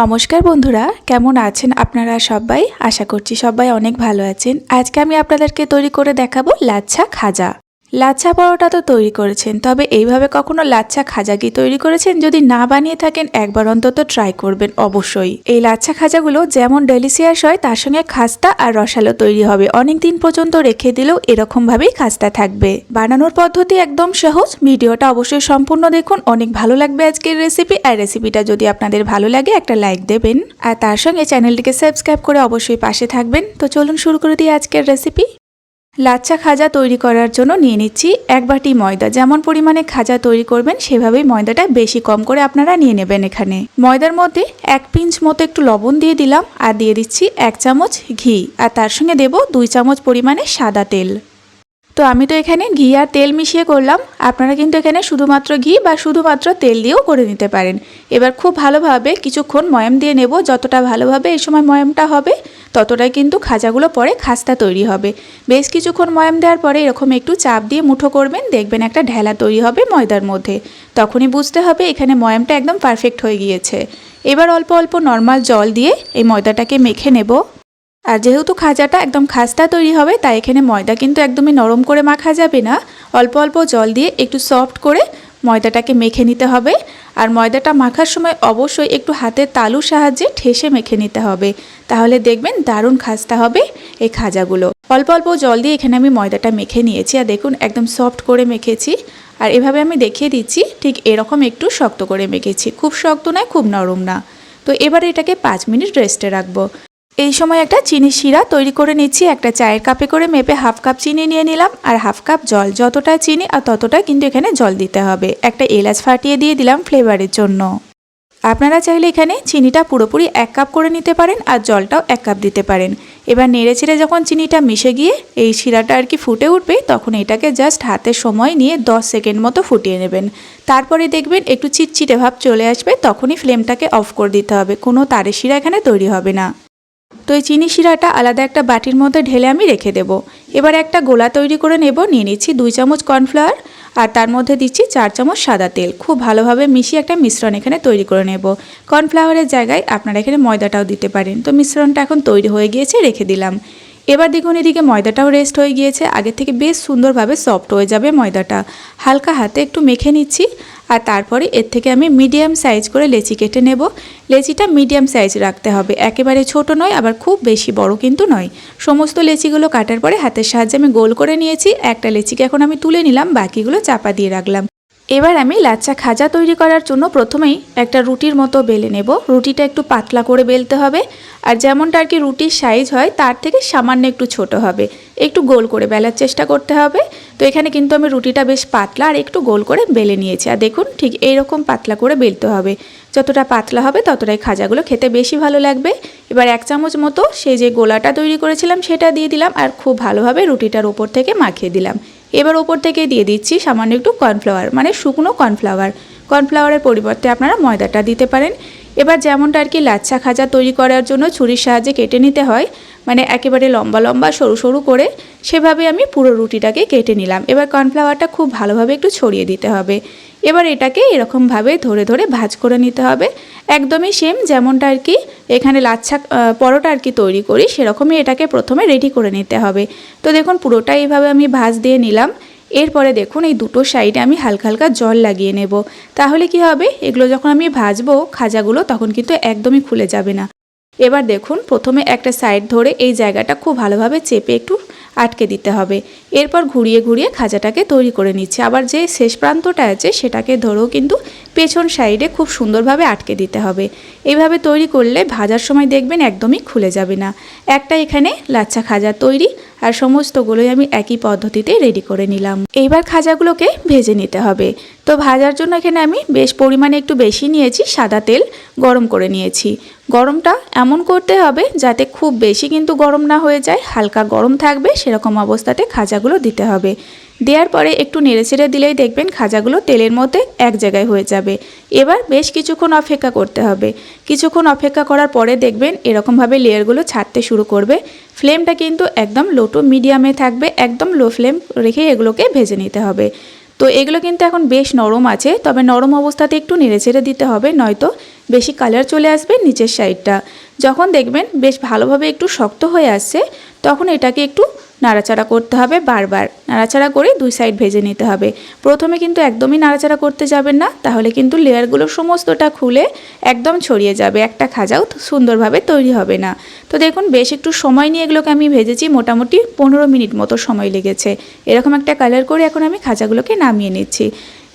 নমস্কার বন্ধুরা, কেমন আছেন আপনারা সবাই? আশা করছি সবাই অনেক ভালো আছেন। আজকে আমি আপনাদেরকে তৈরি করে দেখাবো লাচ্ছা খাজা। লাচ্ছা পরোটা তো তৈরি করেছেন, তবে এইভাবে কখনো লাচ্ছা খাজা কি তৈরি করেছেন? যদি না বানিয়ে থাকেন, একবার অন্তত ট্রাই করবেন, অবশ্যই। এই লাচ্ছা খাজাগুলো যেমন ডেলিসিয়াস হয়, তার সঙ্গে খাস্তা আর রসালো তৈরি হবে। অনেক দিন পর্যন্ত রেখে দিলেও এরকম ভাবেই খাস্তা থাকবে। বানানোর পদ্ধতি একদম সহজ। ভিডিওটা অবশ্যই সম্পূর্ণ দেখুন। অনেক ভালো লাগবে আজকের রেসিপি আর রেসিপিটা যদি আপনাদের ভালো লাগে, একটা লাইক দেবেন। আর তার সঙ্গে চ্যানেলটিকে সাবস্ক্রাইব করে অবশ্যই পাশে থাকবেন। তো চলুন শুরু করে দিই আজকের রেসিপি লাচ্চা খাজা তৈরি করার জন্য নিয়ে নিচ্ছি এক বাটি ময়দা। যেমন পরিমাণে খাজা তৈরি করবেন, সেভাবেই ময়দাটা বেশি কম করে আপনারা নিয়ে নেবেন এখানে। ময়দার মধ্যে এক পিঞ্চ মতো একটু লবণ দিয়ে দিলাম আর দিয়ে দিচ্ছি এক চামচ ঘি। আর তার সঙ্গে দেব দুই চামচ পরিমাণে সাদা তেল। তো আমি তো এখানে ঘি আর তেল মিশিয়ে করলাম। আপনারা কিন্তু এখানে শুধুমাত্র ঘি বা শুধুমাত্র তেল দিয়েও করে নিতে পারেন। এবার খুব ভালোভাবে কিছুক্ষণ ময়াম দিয়ে নেব। যতটা ভালোভাবে এই সময় ময়ামটা হবে ততটাই কিন্তু খাজাগুলো পরে খাস্তা তৈরি হবে। বেশ কিছুক্ষণ ময়াম দেওয়ার পরে এরকম একটু চাপ দিয়ে মুঠো করবেন, দেখবেন একটা ঢেলা তৈরি হবে ময়দার মধ্যে। তখনই বুঝতে হবে এখানে ময়ামটা একদম পারফেক্ট হয়ে গিয়েছে। এবার অল্প অল্প নর্মাল জল দিয়ে এই ময়দাটাকে মেখে নেব। আর যেহেতু খাজাটা একদম খাস্তা তৈরি হবে, তাই এখানে ময়দা কিন্তু একদমই নরম করে মাখা যাবে না। অল্প অল্প জল দিয়ে একটু সফট করে ময়দাটাকে মেখে নিতে হবে। আর ময়দাটা মাখার সময় অবশ্যই একটু হাতের তালুর সাহায্যে ঠেসে মেখে নিতে হবে। তাহলে দেখবেন দারুণ খাস্তা হবে এই খাজাগুলো। অল্প অল্প জল দিয়ে এখানে আমি ময়দাটা মেখে নিয়েছি। আর দেখুন, একদম সফট করে মেখেছি। আর এভাবে আমি দেখিয়ে দিচ্ছি, ঠিক এরকম একটু শক্ত করে মেখেছি। খুব শক্ত নয়, খুব নরম না। তো এবার এটাকে পাঁচ মিনিট রেস্টে রাখব। এই সময় একটা চিনি শিরা তৈরি করে নিচ্ছি, একটা চায়ের কাপে করে মেপে হাফ কাপ চিনি নিয়ে নিলাম, আর হাফ কাপ জল। যতটা চিনি আর ততটা কিন্তু এখানে জল দিতে হবে। একটা এলাচ ফাটিয়ে দিয়ে দিলাম ফ্লেভারের জন্য। আপনারা চাইলে এখানে চিনিটা পুরোপুরি এক কাপ করে নিতে পারেন আর জলটাও এক কাপ দিতে পারেন। এবার নেড়ে চেড়ে যখন চিনিটা মিশে গিয়ে এই শিরাটা আর কি ফুটে উঠবে, তখন এটাকে জাস্ট হাতে সময় নিয়ে 10 সেকেন্ড মতো ফুটিয়ে নেবেন। তারপরে দেখবেন একটু চিটচিটে ভাব চলে আসবে, তখনই ফ্লেমটাকে অফ করে দিতে হবে। কোনো তারের শিরা এখানে তৈরি হবে না। তো এই চিনি শিরাটা আলাদা একটা বাটির মধ্যে ঢেলে আমি রেখে দেব। এবার একটা গোলা তৈরি করে নেব, নিয়ে নিচ্ছি দুই চামচ কর্নফ্লাওয়ার আর তার মধ্যে দিচ্ছি চার চামচ সাদা তেল। খুব ভালোভাবে মিশিয়ে একটা মিশ্রণ এখানে তৈরি করে নেব। কর্নফ্লাওয়ারের জায়গায় আপনারা এখানে ময়দাটাও দিতে পারেন। তো মিশ্রণটা এখন তৈরি হয়ে গিয়েছে, রেখে দিলাম। এবার দেখুন এদিকে ময়দাটাও রেস্ট হয়ে গিয়েছে। আগে থেকে বেশ সুন্দরভাবে সফট হয়ে যাবে ময়দাটা। হালকা হাতে একটু মেখে নিচ্ছি আর তারপরে এর থেকে আমি মিডিয়াম সাইজ করে লেচি কেটে নেব। লেচিটা মিডিয়াম সাইজ রাখতে হবে। একেবারে ছোট নয়, আবার খুব বেশি বড় কিন্তু নয়। সমস্ত লেচিগুলো কাটার পরে হাতের সাহায্যে আমি গোল করে নিয়েছি। একটা লেচিকে এখন আমি তুলে নিলাম, বাকিগুলো চাপা দিয়ে রাখলাম। এবার আমি লাচ্চা খাজা তৈরি করার জন্য প্রথমেই একটা রুটির মতো বেলে নেব। রুটিটা একটু পাতলা করে বেলতে হবে। আর যেমনটা আর কি রুটির সাইজ হয়, তার থেকে সামান্য একটু ছোট হবে। একটু গোল করে বেলার চেষ্টা করতে হবে। তো এখানে কিন্তু আমি রুটিটা বেশ পাতলা আর একটু গোল করে বেলে নিয়েছি। আর দেখুন, ঠিক এইরকম পাতলা করে বেলতে হবে। যতটা পাতলা হবে, ততটাই খাজাগুলো খেতে বেশি ভালো লাগবে। এবার এক চামচ মতো সেই যে গোলাটা তৈরি করেছিলাম, সেটা দিয়ে দিলাম। আর খুব ভালোভাবে রুটিটার ওপর থেকে মাখিয়ে দিলাম। এবার ওপর থেকে দিয়ে দিচ্ছি সামান্য একটু কর্নফ্লাওয়ার মানে শুকনো কর্নফ্লাওয়ার। কর্নফ্লাওয়ারের পরিবর্তে আপনারা ময়দাটা দিতে পারেন। এবার যেমনটা আর কি লাচ্ছা খাজা তৈরি করার জন্য ছুরির সাহায্যে কেটে নিতে হয় মানে একেবারে লম্বা লম্বা, সরু সরু করে, সেভাবে আমি পুরো রুটিটাকে কেটে নিলাম। এবার কর্নফ্লাওয়ারটা খুব ভালোভাবে একটু ছড়িয়ে দিতে হবে। এবার এটাকে এরকমভাবে ধরে ধরে ভাজ করে নিতে হবে। একদমই সেম যেমনটা আর কি এখানে লাচ্ছা পরোটা আর কি তৈরি করি, সেরকমই এটাকে প্রথমে রেডি করে নিতে হবে। তো দেখুন পুরোটা এইভাবে আমি ভাজ দিয়ে নিলাম। এরপরে দেখুন এই দুটো সাইডে আমি হালকা হালকা জল লাগিয়ে নেব। তাহলে কি হবে? এগুলো যখন আমি ভাজবো, খাজাগুলো তখন কিন্তু একদমই খুলে যাবে না। এবার দেখুন, প্রথমে একটা সাইড ধরে এই জায়গাটা খুব ভালোভাবে চেপে একটু আটকে দিতে হবে। এরপর ঘুরিয়ে ঘুরিয়ে খাজাটাকে তৈরি করে নিচ্ছে। আবার যে শেষ প্রান্তটা আছে, সেটাকে ধরেও কিন্তু পেছন সাইডে খুব সুন্দরভাবে আটকে দিতে হবে। এইভাবে তৈরি করলে ভাজার সময় দেখবেন একদমই খুলে যাবে না। একটা এখানে লাচ্ছা খাজা তৈরি আর সমস্তগুলোই আমি একই পদ্ধতিতে রেডি করে নিলাম। এইবার খাজাগুলোকে ভেজে নিতে হবে। তো ভাজার জন্য এখানে আমি বেশ পরিমাণে একটু বেশি নিয়েছি সাদা তেল গরম করে নিয়েছি। গরমটা এমন করতে হবে যাতে খুব বেশি কিন্তু গরম না হয়ে যায়, হালকা গরম থাকবে, সেরকম অবস্থাতে খাজাগুলো দিতে হবে। দেওয়ার পরে একটু নেড়ে ছেড়ে দিলেই দেখবেন খাজাগুলো তেলের মধ্যে এক জায়গায় হয়ে যাবে। এবার বেশ কিছুক্ষণ অপেক্ষা করতে হবে। কিছুক্ষণ অপেক্ষা করার পরে দেখবেন এরকমভাবে লেয়ারগুলো ছাড়তে শুরু করবে। ফ্লেমটা কিন্তু একদম লো টু মিডিয়ামে থাকবে, একদম লো ফ্লেম রেখে এগুলোকে ভেজে নিতে হবে। তো এগুলো কিন্তু এখন বেশ নরম আছে, তবে নরম অবস্থাতে একটু নেড়েচেড়ে দিতে হবে, নয়তো বেশি কালার চলে আসবে নিচের সাইডটা যখন দেখবেন বেশ ভালোভাবে একটু শক্ত হয়ে আসছে, তখন এটাকে একটু নাড়াচাড়া করতে হবে বারবার। নাড়াচাড়া করে দুই সাইড ভেজে নিতে হবে। প্রথমে কিন্তু একদমই নাড়াচাড়া করতে যাবেন না, তাহলে কিন্তু লেয়ারগুলো সমস্তটা খুলে একদম ছড়িয়ে যাবে। একটা খাজাও সুন্দরভাবে তৈরি হবে না। তো দেখুন, বেশ একটু সময় নিয়ে এগুলোকে আমি ভেজেছি, মোটামুটি পনেরো মিনিট মতো সময় লেগেছে। এরকম একটা কালার করে এখন আমি খাজাগুলোকে নামিয়ে নিচ্ছি।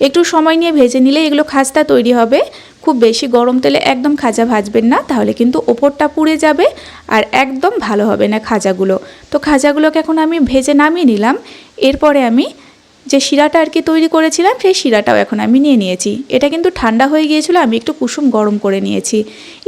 একটু সময় নিয়ে ভেজে নিলে এগুলো খাস্তা তৈরি হবে। খুব বেশি গরম তেলে একদম খাজা ভাজবেন না, তাহলে কিন্তু ওপরটা পুড়ে যাবে আর একদম ভালো হবে না খাজাগুলো। তো খাজাগুলোকে এখন আমি ভেজে নামিয়ে নিলাম। এরপরে আমি যে শিরাটা আর কি তৈরি করেছিলাম, সেই শিরাটাও এখন আমি নিয়ে নিয়েছি। এটা কিন্তু ঠান্ডা হয়ে গিয়েছিল, আমি একটু কুসুম গরম করে নিয়েছি।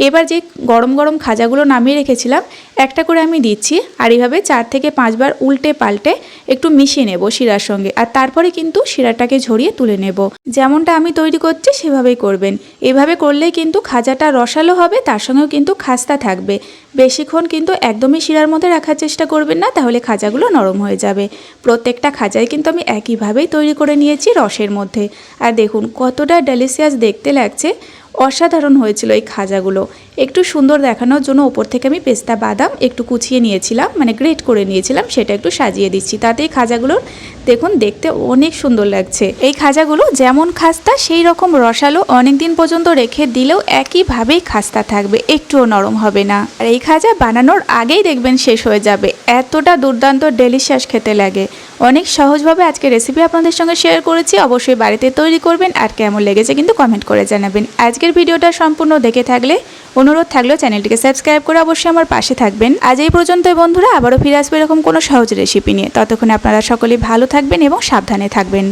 এবার যে গরম গরম খাজাগুলো নামিয়ে রেখেছিলাম একটা করে আমি দিচ্ছি আর এইভাবে চার থেকে পাঁচবার উল্টে পাল্টে একটু মিশিয়ে নেব শিরার সঙ্গে আর তারপরে কিন্তু শিরাটাকে ঝরিয়ে তুলে নেব। যেমনটা আমি তৈরি করছি সেভাবেই করবেন। এভাবে করলেই কিন্তু খাজাটা রসালো হবে, তার সঙ্গেও কিন্তু খাস্তা থাকবে। বেশিক্ষণ কিন্তু একদমই শিরার মধ্যে রাখার চেষ্টা করবেন না, তাহলে খাজাগুলো নরম হয়ে যাবে। প্রত্যেকটা খাজাই কিন্তু আমি একইভাবেই তৈরি করে নিয়েছি রসের মধ্যে। আর দেখুন কতটা ডেলিসিয়াস দেখতে লাগছে। অসাধারণ হয়েছিল এই খাজাগুলো। একটু সুন্দর দেখানোর জন্য ওপর থেকে আমি পেস্তা বাদাম একটু কুচিয়ে নিয়েছিলাম মানে গ্রেট করে নিয়েছিলাম, সেটা একটু সাজিয়ে দিচ্ছি। তাতে এই খাজাগুলোর দেখুন, দেখতে অনেক সুন্দর লাগছে। এই খাজাগুলো যেমন খাস্তা, সেই রকম রসালো অনেক দিন পর্যন্ত রেখে দিলেও একইভাবেই খাস্তা থাকবে, একটুও নরম হবে না। আর এই খাজা বানানোর আগেই দেখবেন শেষ হয়ে যাবে, এতটা দুর্দান্ত ডেলিশিয়াস খেতে লাগে। অনেক সহজভাবে আজকে রেসিপি আপনাদের সঙ্গে শেয়ার করেছি, অবশ্যই বাড়িতে তৈরি করবেন, আর কেমন লেগেছে কিন্তু কমেন্ট করে জানাবেন। আজকের ভিডিওটা সম্পূর্ণ দেখে থাকলে অনুরোধ থাকলেও চ্যানেলটিকে সাবস্ক্রাইব করে অবশ্যই আমার পাশে থাকবেন। আজ এই পর্যন্ত বন্ধুরা, আবারও ফিরে আসবে এরকম কোনো সহজ রেসিপি নিয়ে। ততক্ষণে আপনারা সকলেই ভালো থাকবেন এবং সাবধানে থাকবেন।